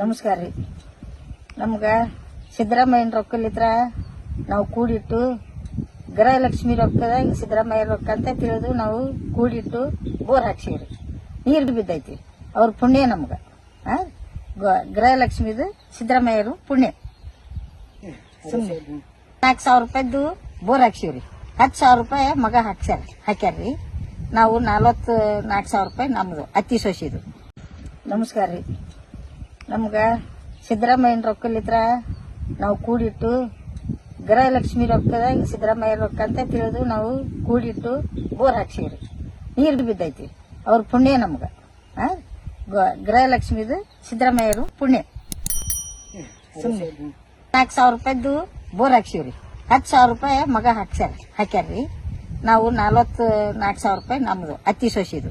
ನಮಸ್ಕಾರ ರೀ. ನಮ್ಗೆ ಸಿದ್ದರಾಮಯ್ಯನ ರೊಕ್ಕಲ್ಲಿದ್ರ ನಾವು ಕೂಡಿಟ್ಟು ಗೃಹಲಕ್ಷ್ಮಿ ರೊಕ್ಕದಾಗ ಸಿದ್ದರಾಮಯ್ಯ ರೊಕ್ಕ ಅಂತ ತಿಳಿದು ನಾವು ಕೂಡಿಟ್ಟು ಬೋರ್ ಹಾಕ್ಸಿವ್ರಿ. ನೀರು ಬಿದ್ದೈತಿ ಅವ್ರ ಪುಣ್ಯ ನಮ್ಗೆ. ಗೃಹಲಕ್ಷ್ಮಿದು ಸಿದ್ದರಾಮಯ್ಯರು ಪುಣ್ಯ. ನಾಲ್ಕು ಸಾವಿರ ರೂಪಾಯಿದ್ದು ಬೋರ್ ಹಾಕ್ಸಿವ್ರಿ. ಹತ್ತು ಸಾವಿರ ರೂಪಾಯಿ ಮಗ ಹಾಕ್ಸ್ಯಾರ, ಹಾಕ್ಯಾರ್ರಿ. ನಾವು ನಲ್ವತ್ತು ನಾಲ್ಕು ಸಾವಿರ ರೂಪಾಯಿ ನಮ್ಮದು ಅತ್ತಿ ಸೊಸಿದು. ನಮಸ್ಕಾರ ರೀ. ನಮ್ಗೆ ಸಿದ್ದರಾಮಯ್ಯನ ರೊಕ್ಕಲಿತ್ರ ನಾವು ಕೂಡಿಟ್ಟು, ಗೃಹಲಕ್ಷ್ಮಿ ರೊಕ್ಕದಾಗ ಸಿದ್ದರಾಮಯ್ಯ ರೊಕ್ಕ ಅಂತ ತಿಳಿದು ನಾವು ಕೂಡಿಟ್ಟು ಬೋರ್ ಹಾಕ್ಸಿವ್ರಿ. ನೀರು ಬಿದ್ದೈತಿ. ಅವ್ರ ಪುಣ್ಯ ನಮ್ಗೆ. ಗೃಹಲಕ್ಷ್ಮಿದು ಸಿದ್ದರಾಮಯ್ಯರು ಪುಣ್ಯ. ನಾಲ್ಕು ಸಾವಿರ ರೂಪಾಯಿದ್ದು ಬೋರ್ ಹಾಕ್ಸಿವ್ರಿ. ಹತ್ತು ಸಾವಿರ ರೂಪಾಯಿ ಮಗ ಹಾಕ್ಸ್ಯಾರ, ಹಾಕ್ಯಾರ್ರಿ. ನಾವು ನಲ್ವತ್ತು ನಾಲ್ಕು ಸಾವಿರ ರೂಪಾಯಿ ನಮ್ದು ಅತ್ತಿ ಸೊಸಿದು.